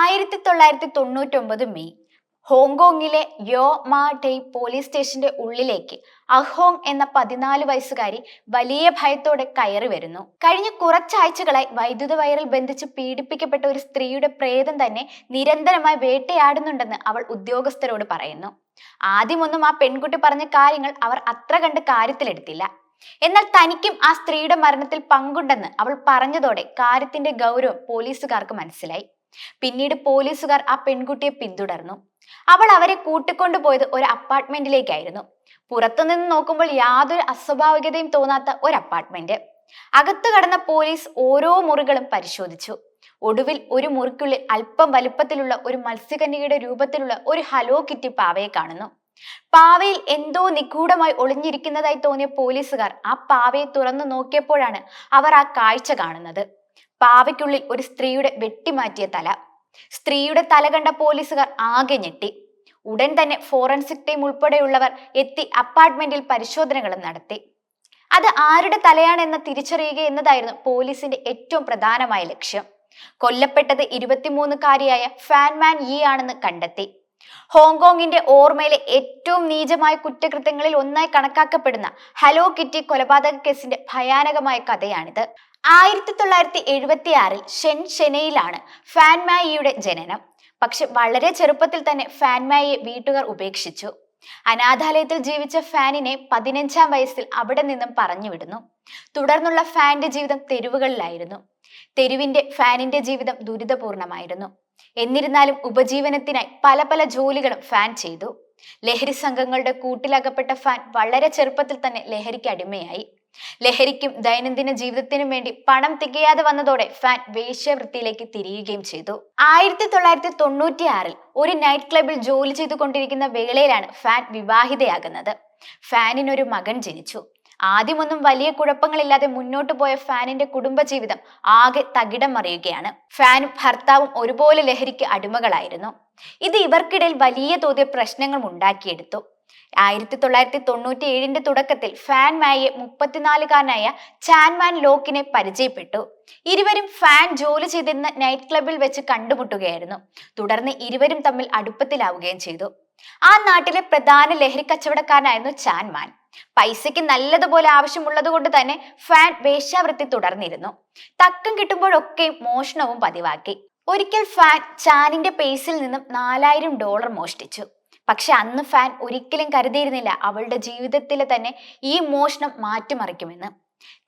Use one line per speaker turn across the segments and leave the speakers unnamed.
ആയിരത്തി തൊള്ളായിരത്തി തൊണ്ണൂറ്റൊമ്പത് മെയ് ഹോങ്കോങ്ങിലെ യോ മാ ടൈ പോലീസ് സ്റ്റേഷന്റെ ഉള്ളിലേക്ക് അഹോങ് എന്ന പതിനാല് വയസ്സുകാരി വലിയ ഭയത്തോടെ കയറി വരുന്നു. കഴിഞ്ഞ കുറച്ചാഴ്ചകളായി വൈദ്യുത വയറിൽ ബന്ധിച്ച് പീഡിപ്പിക്കപ്പെട്ട ഒരു സ്ത്രീയുടെ പ്രേതം തന്നെ നിരന്തരമായി വേട്ടയാടുന്നുണ്ടെന്ന് അവൾ ഉദ്യോഗസ്ഥരോട് പറയുന്നു. ആദ്യമൊന്നും ആ പെൺകുട്ടി പറഞ്ഞ കാര്യങ്ങൾ അവർ അത്ര കണ്ട് കാര്യത്തിലെടുത്തില്ല. എന്നാൽ തനിക്കും ആ സ്ത്രീയുടെ മരണത്തിൽ പങ്കുണ്ടെന്ന് അവൾ പറഞ്ഞതോടെ കാര്യത്തിന്റെ ഗൗരവം പോലീസുകാർക്ക് മനസ്സിലായി. പിന്നീട് പോലീസുകാർ ആ പെൺകുട്ടിയെ പിന്തുടർന്നു. അവൾ അവരെ കൂട്ടിക്കൊണ്ടുപോയത് ഒരു അപ്പാർട്ട്മെന്റിലേക്കായിരുന്നു. പുറത്തുനിന്ന് നോക്കുമ്പോൾ യാതൊരു അസ്വാഭാവികതയും തോന്നാത്ത ഒരു അപ്പാർട്ട്മെന്റ്. അകത്തു കടന്ന പോലീസ് ഓരോ മുറികളും പരിശോധിച്ചു. ഒടുവിൽ ഒരു മുറിക്കുള്ളിൽ അല്പം വലുപ്പത്തിലുള്ള ഒരു മത്സ്യകന്യകയുടെ രൂപത്തിലുള്ള ഒരു ഹലോ കിറ്റി പാവയെ കാണുന്നു. പാവയിൽ എന്തോ നിഗൂഢമായി ഒളിഞ്ഞിരിക്കുന്നതായി തോന്നിയ പോലീസുകാർ ആ പാവയെ തുറന്നു നോക്കിയപ്പോഴാണ് അവർ ആ കാഴ്ച കാണുന്നത്. പാവയ്ക്കുള്ളിൽ ഒരു സ്ത്രീയുടെ വെട്ടിമാറ്റിയ തല. സ്ത്രീയുടെ തല കണ്ട പോലീസുകാർ ആകെ ഞെട്ടി. ഉടൻ തന്നെ ഫോറൻസിക് ടീം ഉൾപ്പെടെയുള്ളവർ എത്തി അപ്പാർട്ട്മെന്റിൽ പരിശോധനകൾ നടത്തി. അത് ആരുടെ തലയാണെന്ന് തിരിച്ചറിയുക എന്നതായിരുന്നു പോലീസിന്റെ ഏറ്റവും പ്രധാനമായ ലക്ഷ്യം. കൊല്ലപ്പെട്ടത് ഇരുപത്തിമൂന്നുകാരിയായ ഫാൻമാൻ യി ആണെന്ന് കണ്ടെത്തി. ഹോങ്കോങ്ങിന്റെ ഓർമ്മയിലെ ഏറ്റവും നീചമായ കുറ്റകൃത്യങ്ങളിൽ ഒന്നായി കണക്കാക്കപ്പെടുന്ന ഹലോ കിറ്റി കൊലപാതക കേസിന്റെ ഭയാനകമായ കഥയാണിത്. ആയിരത്തി തൊള്ളായിരത്തി എഴുപത്തി ആറിൽ ഷെൻ ഷെനയിലാണ് ഫാൻമായിയുടെ ജനനം. പക്ഷെ വളരെ ചെറുപ്പത്തിൽ തന്നെ ഫാൻമായിയെ വീട്ടുകാർ ഉപേക്ഷിച്ചു. അനാഥാലയത്തിൽ ജീവിച്ച ഫാനിനെ പതിനഞ്ചാം വയസ്സിൽ അവിടെ നിന്നും പറഞ്ഞുവിടുന്നു. തുടർന്നുള്ള ഫാന്റെ ജീവിതം തെരുവുകളിലായിരുന്നു. തെരുവിന്റെ ഫാനിന്റെ ജീവിതം ദുരിതപൂർണമായിരുന്നു. എന്നിരുന്നാലും ഉപജീവനത്തിനായി പല പല ജോലികളും ഫാൻ ചെയ്തു. ലഹരി സംഘങ്ങളുടെ കൂട്ടിലകപ്പെട്ട ഫാൻ വളരെ ചെറുപ്പത്തിൽ തന്നെ ലഹരിക്ക് അടിമയായി. ലഹരിക്കും ദൈനംദിന ജീവിതത്തിനും വേണ്ടി പണം തികയാതെ വന്നതോടെ ഫാൻ വേശ്യവൃത്തിയിലേക്ക് തിരിയുകയും ചെയ്തു. ആയിരത്തി തൊള്ളായിരത്തി തൊണ്ണൂറ്റി ആറിൽ ഒരു നൈറ്റ് ക്ലബിൽ ജോലി ചെയ്തുകൊണ്ടിരിക്കുന്ന വേളയിലാണ് ഫാൻ വിവാഹിതയാകുന്നത്. ഫാനിനൊരു മകൻ ജനിച്ചു. ആദ്യമൊന്നും വലിയ കുഴപ്പങ്ങളില്ലാതെ മുന്നോട്ട് പോയ ഫാനിന്റെ കുടുംബജീവിതം ആകെ തകിടം മറിയുകയാണ് ഫാനും ഭർത്താവും ഒരുപോലെ ലഹരിക്ക് അടിമകളായിരുന്നു. ഇത് ഇവർക്കിടയിൽ വലിയ തോതിൽ പ്രശ്നങ്ങൾ ഉണ്ടാക്കിയെടുത്തു. ആയിരത്തി തൊള്ളായിരത്തി തൊണ്ണൂറ്റി ഏഴിന്റെ തുടക്കത്തിൽ ഫാൻ മായെ മുപ്പത്തിനാലുകാരനായ ചാൻമാൻ ലോക്കിനെ പരിചയപ്പെട്ടു. ഇരുവരും ഫാൻ ജോലി ചെയ്തിരുന്ന നൈറ്റ് ക്ലബിൽ വെച്ച് കണ്ടുമുട്ടുകയായിരുന്നു. തുടർന്ന് ഇരുവരും തമ്മിൽ അടുപ്പത്തിലാവുകയും ചെയ്തു. ആ നാട്ടിലെ പ്രധാന ലഹരി കച്ചവടക്കാരനായിരുന്നു ചാൻമാൻ പൈസയ്ക്ക് നല്ലതുപോലെ ആവശ്യമുള്ളത് കൊണ്ട് തന്നെ ഫാൻ വേശ്യാവൃത്തി തുടർന്നിരുന്നു. തക്കം കിട്ടുമ്പോഴൊക്കെ മോഷണവും പതിവാക്കി. ഒരിക്കൽ ഫാൻ ചാനിന്റെ പേസിൽ നിന്നും നാലായിരം ഡോളർ മോഷ്ടിച്ചു. പക്ഷെ അന്ന് ഫാൻ ഒരിക്കലും കരുതിയിരുന്നില്ല അവളുടെ ജീവിതത്തിലെ തന്നെ ഈ മോഷണം മാറ്റിമറിക്കുമെന്ന്.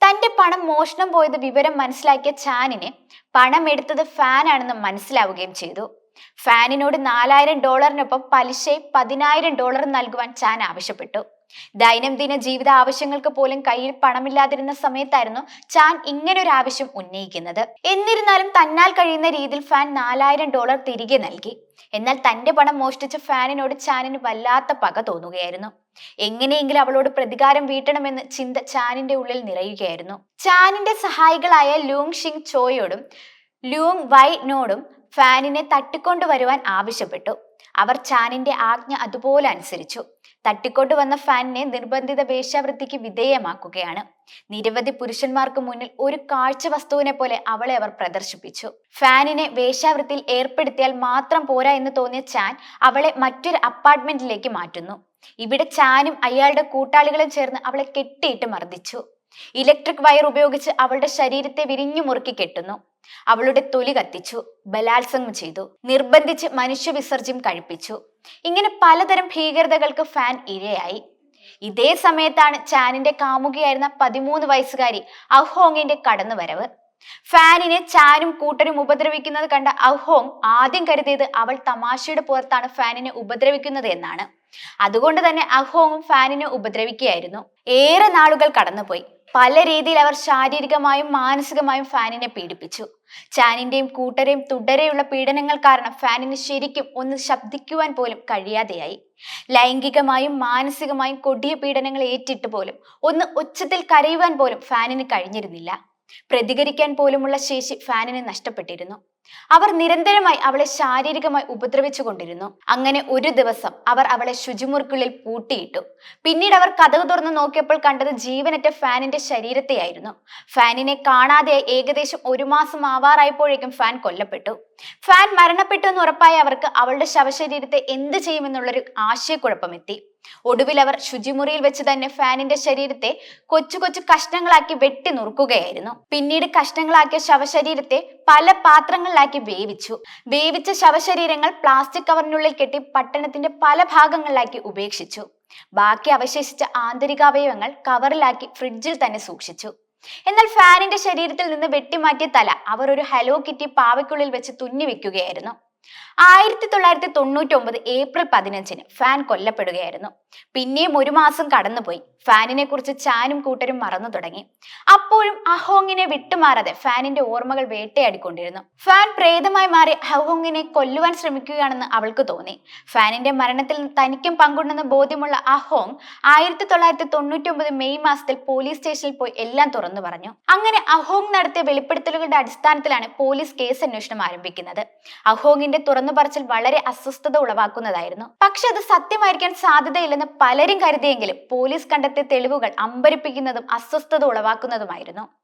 തന്റെ പണം മോഷണം പോയത് വിവരം മനസ്സിലാക്കിയ ചാനിന് പണം എടുത്തത് ഫാൻ ആണെന്ന് മനസ്സിലാവുകയും ചെയ്തു. ഫാനിനോട് നാലായിരം ഡോളറിനൊപ്പം പലിശയും പതിനായിരം ഡോളറും നൽകുവാൻ ചാൻ ആവശ്യപ്പെട്ടു. ദൈനംദിന ജീവിത ആവശ്യങ്ങൾക്ക് പോലും കയ്യിൽ പണമില്ലാതിരുന്ന സമയത്തായിരുന്നു ചാൻ ഇങ്ങനൊരു ആവശ്യം ഉന്നയിക്കുന്നത്. എന്നിരുന്നാലും തന്നാൽ കഴിയുന്ന രീതിയിൽ ഫാൻ നാലായിരം ഡോളർ തിരികെ നൽകി. എന്നാൽ തന്റെ പണം മോഷ്ടിച്ച ഫാനിനോട് ചാനിന് വല്ലാത്ത പക തോന്നുകയായിരുന്നു. എങ്ങനെയെങ്കിലും അവളോട് പ്രതികാരം വീട്ടണമെന്ന് ചിന്ത ചാനിന്റെ ഉള്ളിൽ നിറയുകയായിരുന്നു. ചാനിന്റെ സഹായികളായ ലൂങ് ഷിങ് ചോയോടും ലൂങ് വൈനോടും ഫാനിനെ തട്ടിക്കൊണ്ടുവരുവാൻ ആവശ്യപ്പെട്ടു. അവർ ചാനിന്റെ ആജ്ഞ അതുപോലെ അനുസരിച്ചു. തട്ടിക്കൊണ്ടുവന്ന ഫാനിനെ നിർബന്ധിത വേശ്യാവൃത്തിക്ക് വിധേയമാക്കുകയാണ്. നിരവധി പുരുഷന്മാർക്ക് മുന്നിൽ ഒരു കാഴ്ച വസ്തുവിനെ പോലെ അവളെ അവർ പ്രദർശിപ്പിച്ചു. ഫാനിനെ വേശ്യാവൃത്തിയിൽ ഏർപ്പെടുത്തിയാൽ മാത്രം പോരാ എന്ന് തോന്നിയ ചാൻ അവളെ മറ്റൊരു അപ്പാർട്ട്മെന്റിലേക്ക് മാറ്റുന്നു. ഇവിടെ ചാനും അയാളുടെ കൂട്ടാളികളും ചേർന്ന് അവളെ കെട്ടിയിട്ട് മർദ്ദിച്ചു. ഇലക്ട്രിക് വയർ ഉപയോഗിച്ച് അവളുടെ ശരീരത്തെ വിരിഞ്ഞു മുറുക്കി കെട്ടുന്നു. അവളുടെ തൊലി കത്തിച്ചു ബലാത്സംഗം ചെയ്തു നിർബന്ധിച്ച് മനുഷ്യ വിസർജ്യം കഴിപ്പിച്ചു. ഇങ്ങനെ പലതരം ഭീകരതകൾക്ക് ഫാൻ ഇരയായി. ഇതേ സമയത്താണ് ചാനിന്റെ കാമുകിയായിരുന്ന പതിമൂന്ന് വയസ്സുകാരി അഹ്ഹോങ്ങിന്റെ കടന്നുവരവ്. ഫാനിനെ ചാനും കൂട്ടരും ഉപദ്രവിക്കുന്നത് കണ്ട അഹ്ഹോങ് ആദ്യം കരുതിയത് അവൾ തമാശയുടെ പുറത്താണ് ഫാനിനെ ഉപദ്രവിക്കുന്നത് എന്നാണ്. അതുകൊണ്ട് തന്നെ അഹ്ഹോങ്ങും ഫാനിനെ ഉപദ്രവിക്കുകയായിരുന്നു. ഏറെ നാളുകൾ കടന്നുപോയി. പല രീതിയിൽ അവർ ശാരീരികമായും മാനസികമായും ഫാനിനെ പീഡിപ്പിച്ചു. ചാനിന്റെയും കൂട്ടരെയും തുടരെയുള്ള പീഡനങ്ങൾ കാരണം ഫാനിന് ശരിക്കും ഒന്ന് ശബ്ദിക്കുവാൻ പോലും കഴിയാതെയായി. ലൈംഗികമായും മാനസികമായും കൊടിയ പീഡനങ്ങൾ ഏറ്റിട്ട് പോലും ഒന്ന് ഉച്ചത്തിൽ കരയുവാൻ പോലും ഫാനിന് കഴിഞ്ഞിരുന്നില്ല. പ്രതികരിക്കാൻ പോലുമുള്ള ശേഷി ഫാനിന് നഷ്ടപ്പെട്ടിരുന്നു. അവർ നിരന്തരമായി അവളെ ശാരീരികമായി ഉപദ്രവിച്ചുകൊണ്ടിരുന്നു. അങ്ങനെ ഒരു ദിവസം അവർ അവളെ ശുചിമുറിക്കുള്ളിൽ പൂട്ടിയിട്ടു. പിന്നീട് അവർ കഥക് തുറന്ന് നോക്കിയപ്പോൾ കണ്ടത് ജീവനറ്റ ഫാനിന്റെ ശരീരത്തെയായിരുന്നു. ഫാനിനെ കാണാതെ ഏകദേശം ഒരു മാസം ആവാറായപ്പോഴേക്കും ഫാൻ കൊല്ലപ്പെട്ടു. ഫാൻ മരണപ്പെട്ടു എന്ന് ഉറപ്പായ അവർക്ക് അവളുടെ ശവശരീരത്തെ എന്ത് ചെയ്യുമെന്നുള്ളൊരു ആശയക്കുഴപ്പമെത്തി. ഒടുവിൽ അവർ ശുചിമുറിയിൽ വെച്ച് തന്നെ ഫാനിന്റെ ശരീരത്തെ കൊച്ചു കൊച്ചു കഷ്ണങ്ങളാക്കി വെട്ടി നുറുക്കുകയായിരുന്നു. പിന്നീട് കഷ്ണങ്ങളാക്കിയ ശവശരീരത്തെ പല പാത്രങ്ങളിലാക്കി വേവിച്ചു. വേവിച്ച ശവശരീരങ്ങൾ പ്ലാസ്റ്റിക് കവറിനുള്ളിൽ കെട്ടി പട്ടണത്തിന്റെ പല ഭാഗങ്ങളിലാക്കി ഉപേക്ഷിച്ചു. ബാക്കി അവശേഷിച്ച ആന്തരികാവയവങ്ങൾ കവറിലാക്കി ഫ്രിഡ്ജിൽ തന്നെ സൂക്ഷിച്ചു. എന്നാൽ ഫാനിന്റെ ശരീരത്തിൽ നിന്ന് വെട്ടിമാറ്റിയ തല അവർ ഒരു ഹലോ കിറ്റി പാവയ്ക്കുള്ളിൽ വെച്ച് തുന്നി വെക്കുകയായിരുന്നു ആയിരത്തി തൊള്ളായിരത്തി തൊണ്ണൂറ്റി ഒമ്പത് ഏപ്രിൽ പതിനഞ്ചിന് ഫാൻ കൊല്ലപ്പെടുകയായിരുന്നു. പിന്നെയും ഒരു മാസം കടന്നുപോയി. ഫാനിനെ കുറിച്ച് ചാനും കൂട്ടരും മറന്നു തുടങ്ങി. അപ്പോഴും അഹോങ്ങിനെ വിട്ടുമാറാതെ ഫാനിന്റെ ഓർമ്മകൾ വേട്ടയാടിക്കൊണ്ടിരുന്നു. ഫാൻ പ്രേതമായി മാറി അഹോങ്ങിനെ കൊല്ലുവാൻ ശ്രമിക്കുകയാണെന്ന് അവൾക്ക് തോന്നി. ഫാനിന്റെ മരണത്തിൽ തനിക്കും പങ്കുണ്ടെന്ന് ബോധ്യമുള്ള അഹോങ് ആയിരത്തി തൊള്ളായിരത്തി തൊണ്ണൂറ്റി ഒമ്പത് മെയ് മാസത്തിൽ പോലീസ് സ്റ്റേഷനിൽ പോയി എല്ലാം തുറന്നു പറഞ്ഞു. അങ്ങനെ അഹോങ് നടത്തിയ വെളിപ്പെടുത്തലുകളുടെ അടിസ്ഥാനത്തിലാണ് പോലീസ് കേസ് അന്വേഷണം ആരംഭിക്കുന്നത്. അഹോങ്ങിന്റെ തുറന്നു പറച്ചിൽ വളരെ അസ്വസ്ഥത ഉളവാക്കുന്നതായിരുന്നു. പക്ഷെ അത് സത്യമായിരിക്കാൻ സാധ്യതയില്ലെന്ന് പലരും കരുതിയെങ്കിലും പോലീസ് കണ്ടെത്തിയ തെളിവുകൾ അമ്പരിപ്പിക്കുന്നതും അസ്വസ്ഥത ഉളവാക്കുന്നതുമായിരുന്നു.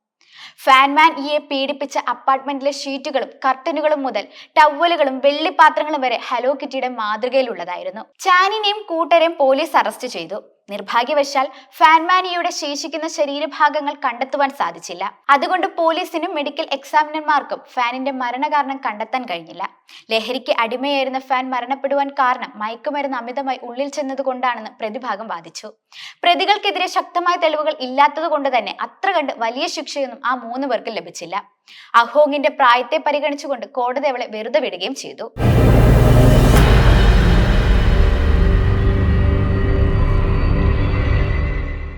ഫാൻമാൻ ഇയെ പീഡിപ്പിച്ച അപ്പാർട്ട്മെന്റിലെ ഷീറ്റുകളും കർട്ടനുകളും മുതൽ ടവലുകളും വെള്ളിപ്പാത്രങ്ങളും വരെ ഹലോ കിറ്റിയുടെ മാതൃകയിലുള്ളതായിരുന്നു. ചാനിനെയും കൂട്ടരെയും പോലീസ് അറസ്റ്റ് ചെയ്തു. നിർഭാഗ്യവശാൽ ഫാൻമാനിയുടെ ശേഷിക്കുന്ന ശരീരഭാഗങ്ങൾ കണ്ടെത്തുവാൻ സാധിച്ചില്ല. അതുകൊണ്ട് പോലീസിനും മെഡിക്കൽ എക്സാമിനർമാർക്കും ഫാനിന്റെ മരണകാരണം കണ്ടെത്താൻ കഴിഞ്ഞില്ല. ലഹരിക്ക് അടിമയായിരുന്ന ഫാൻ മരണപ്പെടുവാൻ കാരണം മയക്കുമരുന്ന് അമിതമായി ഉള്ളിൽ ചെന്നതുകൊണ്ടാണെന്ന് പ്രതിഭാഗം വാദിച്ചു. പ്രതികൾക്കെതിരെ ശക്തമായ തെളിവുകൾ ഇല്ലാത്തത് കൊണ്ട് തന്നെ അത്ര കണ്ട് വലിയ ശിക്ഷയൊന്നും ആ മൂന്ന് പേർക്ക് ലഭിച്ചില്ല. അഹോങ്ങിന്റെ പ്രായത്തെ പരിഗണിച്ചുകൊണ്ട് കോടതി അവളെ വെറുതെ വിടുകയും ചെയ്തു.